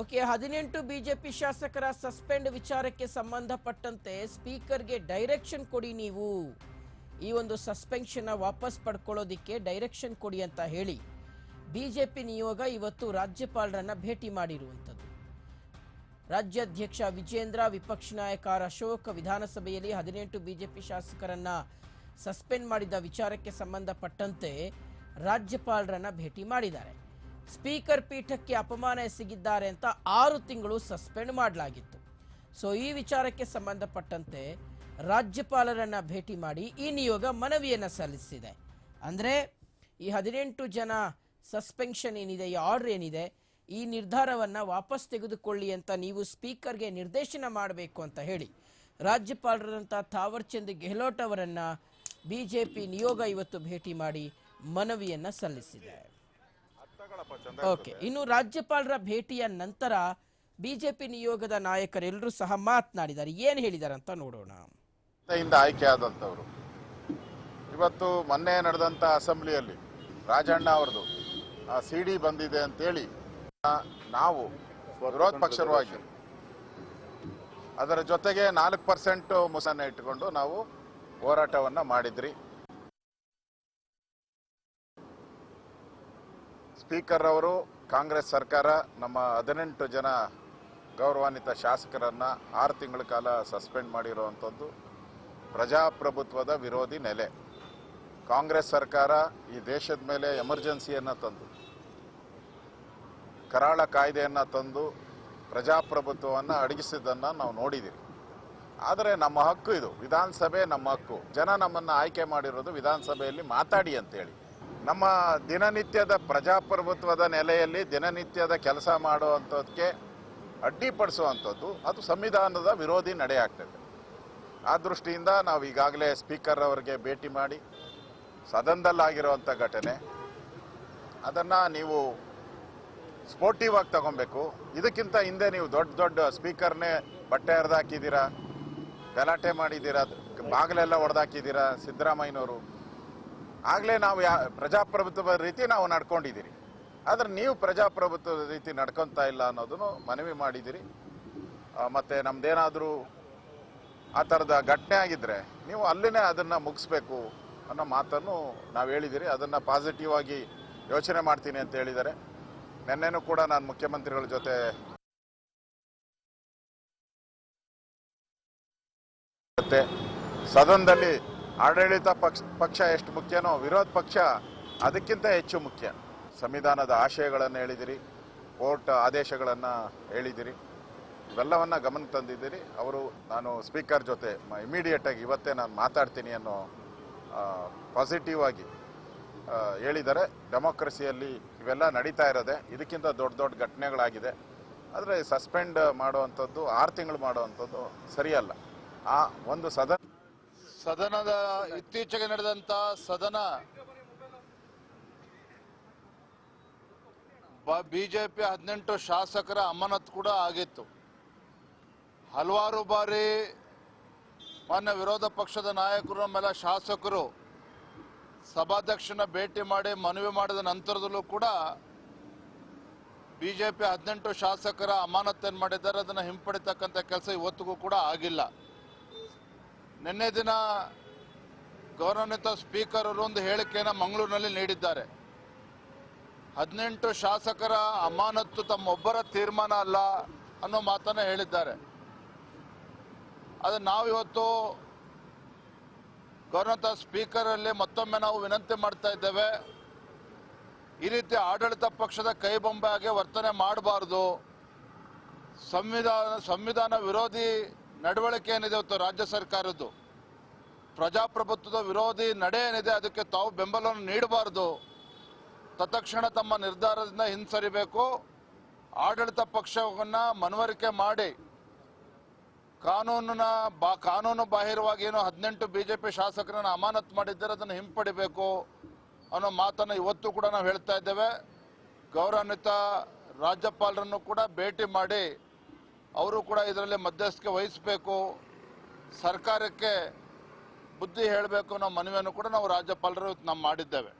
Okay, ಹದಿನೆಂಟು BJP ಶಾಸಕರ suspend ವಿಚಾರಕ್ಕೆ ಸಂಬಂಧಪಟ್ಟಂತೆ ಸ್ಪೀಕರ್ಗೆ ಡೈರೆಕ್ಷನ್ ಕೊಡಿ ನೀವು. ಈ ಒಂದು ಸಸ್ಪೆನ್ಷನ್ನ ವಾಪಸ್ ಪಡ್ಕೊಳ್ಳೋದಿಕ್ಕೆ ಡೈರೆಕ್ಷನ್ ಕೊಡಿ ಅಂತ ಹೇಳಿ ಬಿಜೆಪಿ ನಿಯೋಗ ಇವತ್ತು ರಾಜ್ಯಪಾಲರನ್ನ ಭೇಟಿ ಮಾಡಿರುವಂಥದ್ದು. ರಾಜ್ಯಾಧ್ಯಕ್ಷ ವಿಜೇಂದ್ರ, ವಿಪಕ್ಷ ನಾಯಕ ಅಶೋಕ್ ವಿಧಾನಸಭೆಯಲ್ಲಿ ಹದಿನೆಂಟು ಬಿಜೆಪಿ ಶಾಸಕರನ್ನ ಸಸ್ಪೆಂಡ್ ಮಾಡಿದ ವಿಚಾರಕ್ಕೆ ಸಂಬಂಧಪಟ್ಟಂತೆ ರಾಜ್ಯಪಾಲರನ್ನ ಭೇಟಿ ಮಾಡಿದ್ದಾರೆ. ಸ್ಪೀಕರ್ ಪೀಠಕ್ಕೆ ಅಪಮಾನ ಎಸಗಿದ್ದಾರೆ ಅಂತ ಆರು ತಿಂಗಳು ಸಸ್ಪೆಂಡ್ ಮಾಡಲಾಗಿತ್ತು. ಸೊ, ಈ ವಿಚಾರಕ್ಕೆ ಸಂಬಂಧಪಟ್ಟಂತೆ ರಾಜ್ಯಪಾಲರನ್ನ ಭೇಟಿ ಮಾಡಿ ಈ ನಿಯೋಗ ಮನವಿಯನ್ನು ಸಲ್ಲಿಸಿದೆ. ಅಂದರೆ, ಈ ಹದಿನೆಂಟು ಜನ ಸಸ್ಪೆನ್ಷನ್ ಏನಿದೆ, ಈ ಆರ್ಡರ್ ಏನಿದೆ, ಈ ನಿರ್ಧಾರವನ್ನು ವಾಪಸ್ ತೆಗೆದುಕೊಳ್ಳಿ ಅಂತ ನೀವು ಸ್ಪೀಕರ್ಗೆ ನಿರ್ದೇಶನ ಮಾಡಬೇಕು ಅಂತ ಹೇಳಿ ರಾಜ್ಯಪಾಲರಂತ ಥಾವರ್ಚಂದ್ ಗೆಹ್ಲೋಟ್ ಅವರನ್ನು ಬಿಜೆಪಿ ನಿಯೋಗ ಇವತ್ತು ಭೇಟಿ ಮಾಡಿ ಮನವಿಯನ್ನು ಸಲ್ಲಿಸಿದೆ. ಓಕೆ ಇನ್ನು ರಾಜ್ಯಪಾಲರ ಭೇಟಿಯ ನಂತರ ಬಿಜೆಪಿ ನಿಯೋಗದ ನಾಯಕರೆಲ್ಲರೂ ಸಹ ಮಾತನಾಡಿದ್ದಾರೆ. ಏನ್ ಹೇಳಿದ್ದಾರೆ ಅಂತ ನೋಡೋಣ ಆಯ್ಕೆ ಆದಂಥವ್ರು. ಇವತ್ತು ಮೊನ್ನೆ ನಡೆದಂಥ ಅಸೆಂಬ್ಲಿಯಲ್ಲಿ ರಾಜಣ್ಣ ಅವ್ರದ್ದು ಸಿ ಡಿ ಬಂದಿದೆ ಅಂತೇಳಿ ನಾವು ವಿರೋಧ ಪಕ್ಷವಾಗಿ ಅದರ ಜೊತೆಗೆ ನಾಲ್ಕು ಪರ್ಸೆಂಟ್ ಮುಸನ್ನ ಇಟ್ಟುಕೊಂಡು ನಾವು ಹೋರಾಟವನ್ನು ಮಾಡಿದ್ರಿ. ಸ್ಪೀಕರ್ ಅವರು ಕಾಂಗ್ರೆಸ್ ಸರ್ಕಾರ ನಮ್ಮ ಹದಿನೆಂಟು ಜನ ಗೌರವಾನ್ವಿತ ಶಾಸಕರನ್ನ ಆರು ತಿಂಗಳ ಕಾಲ ಸಸ್ಪೆಂಡ್ ಮಾಡಿರುವಂಥದ್ದು ಪ್ರಜಾಪ್ರಭುತ್ವದ ವಿರೋಧಿ ನೆಲೆ. ಕಾಂಗ್ರೆಸ್ ಸರ್ಕಾರ ಈ ದೇಶದ ಮೇಲೆ ಎಮರ್ಜೆನ್ಸಿಯನ್ನು ತಂದು, ಕರಾಳ ಕಾಯ್ದೆಯನ್ನು ತಂದು ಪ್ರಜಾಪ್ರಭುತ್ವವನ್ನು ಅಡಗಿಸಿದ್ದನ್ನು ನಾವು ನೋಡಿದ್ದೀವಿ ಆದರೆ ನಮ್ಮ ಹಕ್ಕು ಇದು. ವಿಧಾನಸಭೆ ನಮ್ಮ ಹಕ್ಕು. ಜನ ನಮ್ಮನ್ನು ಆಯ್ಕೆ ಮಾಡಿರೋದು ವಿಧಾನಸಭೆಯಲ್ಲಿ ಮಾತಾಡಿ ಅಂತೇಳಿ. ನಮ್ಮ ದಿನನಿತ್ಯದ ಪ್ರಜಾಪ್ರಭುತ್ವದ ನೆಲೆಯಲ್ಲಿ ದಿನನಿತ್ಯದ ಕೆಲಸ ಮಾಡುವಂಥದ್ದಕ್ಕೆ ಅಡ್ಡಿಪಡಿಸುವಂಥದ್ದು, ಅದು ಸಂವಿಧಾನದ ವಿರೋಧಿ ನಡೆಯಾಗ್ತದೆ. ಆ ದೃಷ್ಟಿಯಿಂದ ನಾವು ಈಗಾಗಲೇ ಸ್ಪೀಕರ್ ಅವರಿಗೆ ಭೇಟಿ ಮಾಡಿ, ಸದನದಲ್ಲಾಗಿರುವಂಥ ಘಟನೆ, ಅದನ್ನು ನೀವು ಸ್ಪೋರ್ಟಿವ್ ಆಗಿ ತಗೊಬೇಕು. ಇದಕ್ಕಿಂತ ಹಿಂದೆ ನೀವು ದೊಡ್ಡ ದೊಡ್ಡ ಸ್ಪೀಕರ್ನೇ ಬಟ್ಟೆ ಹರಿದಾಕಿದ್ದೀರಾ? ಗಲಾಟೆ ಮಾಡಿದ್ದೀರಾ? ಬಾಗಿಲೆಲ್ಲ ಹೊಡೆದಾಕಿದ್ದೀರಾ ಸಿದ್ದರಾಮಯ್ಯನವರು? ಆಗಲೇ ನಾವು ಯಾ, ಪ್ರಜಾಪ್ರಭುತ್ವದ ರೀತಿ ನಾವು ನಡ್ಕೊಂಡಿದ್ದೀರಿ. ಆದರೆ ನೀವು ಪ್ರಜಾಪ್ರಭುತ್ವದ ರೀತಿ ನಡ್ಕೊತಾ ಇಲ್ಲ ಅನ್ನೋದನ್ನು ಮನವಿ ಮಾಡಿದ್ದೀರಿ. ಮತ್ತು ನಮ್ದೇನಾದರೂ ಆ ಥರದ ಘಟನೆ ಆಗಿದ್ರೆ ನೀವು ಅಲ್ಲಿನೇ ಅದನ್ನು ಮುಗಿಸ್ಬೇಕು ಅನ್ನೋ ಮಾತನ್ನು ನಾವು ಹೇಳಿದ್ದೀರಿ. ಅದನ್ನು ಪಾಸಿಟಿವ್ ಆಗಿ ಯೋಚನೆ ಮಾಡ್ತೀನಿ ಅಂತ ಹೇಳಿದ್ದಾರೆ. ನಿನ್ನೆನೂ ಕೂಡ ನಾನು ಮುಖ್ಯಮಂತ್ರಿಗಳ ಜೊತೆ ಸದನದಲ್ಲಿ ಆಡಳಿತ ಪಕ್ಷ ಪಕ್ಷ ಎಷ್ಟು ಮುಖ್ಯನೋ ವಿರೋಧ ಪಕ್ಷ ಅದಕ್ಕಿಂತ ಹೆಚ್ಚು ಮುಖ್ಯ. ಸಂವಿಧಾನದ ಆಶಯಗಳನ್ನು ಹೇಳಿದಿರಿ, ಕೋರ್ಟ್ ಆದೇಶಗಳನ್ನು ಹೇಳಿದಿರಿ, ಇವೆಲ್ಲವನ್ನು ಗಮನ ತಂದಿದ್ದೀರಿ. ಅವರು ನಾನು ಸ್ಪೀಕರ್ ಜೊತೆ ಇಮಿಡಿಯೇಟಾಗಿ ಇವತ್ತೇ ನಾನು ಮಾತಾಡ್ತೀನಿ ಅನ್ನೋ ಪಾಸಿಟಿವ್ ಆಗಿ ಹೇಳಿದ್ದಾರೆ. ಡೆಮೋಕ್ರಸಿಯಲ್ಲಿ ಇವೆಲ್ಲ ನಡೀತಾ ಇರೋದೆ. ಇದಕ್ಕಿಂತ ದೊಡ್ಡ ದೊಡ್ಡ ಘಟನೆಗಳಾಗಿದೆ. ಆದರೆ ಸಸ್ಪೆಂಡ್ ಮಾಡುವಂಥದ್ದು ಆರು ತಿಂಗಳು ಮಾಡುವಂಥದ್ದು ಸರಿಯಲ್ಲ. ಆ ಒಂದು ಸದನ ಸದನದ ಇತ್ತೀಚೆಗೆ ನಡೆದಂತ ಸದನ ಬಿಜೆಪಿ ಹದಿನೆಂಟು ಶಾಸಕರ ಅಮಾನತ್ ಕೂಡ ಆಗಿತ್ತು. ಹಲವಾರು ಬಾರಿ ಮಾನ್ಯ ವಿರೋಧ ಪಕ್ಷದ ನಾಯಕರು ಮೇಲೆ ಶಾಸಕರು ಸಭಾಧ್ಯಕ್ಷನ ಭೇಟಿ ಮಾಡಿ ಮನವಿ ಮಾಡಿದ ನಂತರದಲ್ಲೂ ಕೂಡ ಬಿಜೆಪಿ ಹದಿನೆಂಟು ಶಾಸಕರ ಅಮಾನತ್ತನ್ನು ಮಾಡಿದ್ದಾರೆ. ಅದನ್ನು ಹಿಂಪಡಿತಕ್ಕಂಥ ಕೆಲಸ ಇವತ್ತಿಗೂ ಕೂಡ ಆಗಿಲ್ಲ. ನಿನ್ನೆ ದಿನ ಗೌರವಾನ್ವಿತ ಸ್ಪೀಕರ್ ಅವರು ಒಂದು ಹೇಳಿಕೆಯನ್ನು ಮಂಗಳೂರಿನಲ್ಲಿ ನೀಡಿದ್ದಾರೆ. ಹದಿನೆಂಟು ಶಾಸಕರ ಅಮಾನತ್ತು ತಮ್ಮೊಬ್ಬರ ತೀರ್ಮಾನ ಅಲ್ಲ ಅನ್ನೋ ಮಾತನ್ನು ಹೇಳಿದ್ದಾರೆ. ಅದು ನಾವು ಇವತ್ತು ಗೌರವಾನ್ವಿತ ಸ್ಪೀಕರ್ ಅಲ್ಲಿ ಮತ್ತೊಮ್ಮೆ ನಾವು ವಿನಂತಿ ಮಾಡ್ತಾ ಇದ್ದೇವೆ. ಈ ರೀತಿ ಆಡಳಿತ ಪಕ್ಷದ ಕೈಬೊಂಬೆಯಾಗಿ ವರ್ತನೆ ಮಾಡಬಾರ್ದು. ಸಂವಿಧಾನ ಸಂವಿಧಾನ ವಿರೋಧಿ ನಡವಳಿಕೆ ಏನಿದೆ ಇವತ್ತು ರಾಜ್ಯ ಸರ್ಕಾರದ್ದು? ಪ್ರಜಾಪ್ರಭುತ್ವದ ವಿರೋಧಿ ನಡೆ ಏನಿದೆ? ಅದಕ್ಕೆ ತಾವು ಬೆಂಬಲವನ್ನು ನೀಡಬಾರ್ದು. ತತ್ಕ್ಷಣ ತಮ್ಮ ನಿರ್ಧಾರದಿಂದ ಹಿಂಸರಿಬೇಕು. ಆಡಳಿತ ಪಕ್ಷವನ್ನ ಮನವರಿಕೆ ಮಾಡಿ. ಕಾನೂನಿನ ಬಾ, ಕಾನೂನು ಬಾಹಿರವಾಗಿ ಏನು ಹದಿನೆಂಟು ಬಿಜೆಪಿ ಶಾಸಕರನ್ನು ಅಮಾನತ್ ಮಾಡಿದ್ದಾರೆ, ಅದನ್ನು ಹಿಂಪಡಿಬೇಕು ಅನ್ನೋ ಮಾತನ್ನು ಇವತ್ತು ಕೂಡ ನಾವು ಹೇಳ್ತಾ ಇದ್ದೇವೆ. ಗೌರವಾನ್ವಿತ ರಾಜ್ಯಪಾಲರನ್ನು ಕೂಡ ಭೇಟಿ ಮಾಡಿ. ಅವರು ಕೂಡ ಇದರಲ್ಲಿ ಮಧ್ಯಸ್ಥಿಕೆ ವಹಿಸಬೇಕು. ಸರ್ಕಾರಕ್ಕೆ ಬುದ್ಧಿ ಹೇಳಬೇಕು ಅನ್ನೋ ಮನವಿಯನ್ನು ಕೂಡ ನಾವು ರಾಜ್ಯಪಾಲರು ನಾವು ಮಾಡಿದ್ದೇವೆ.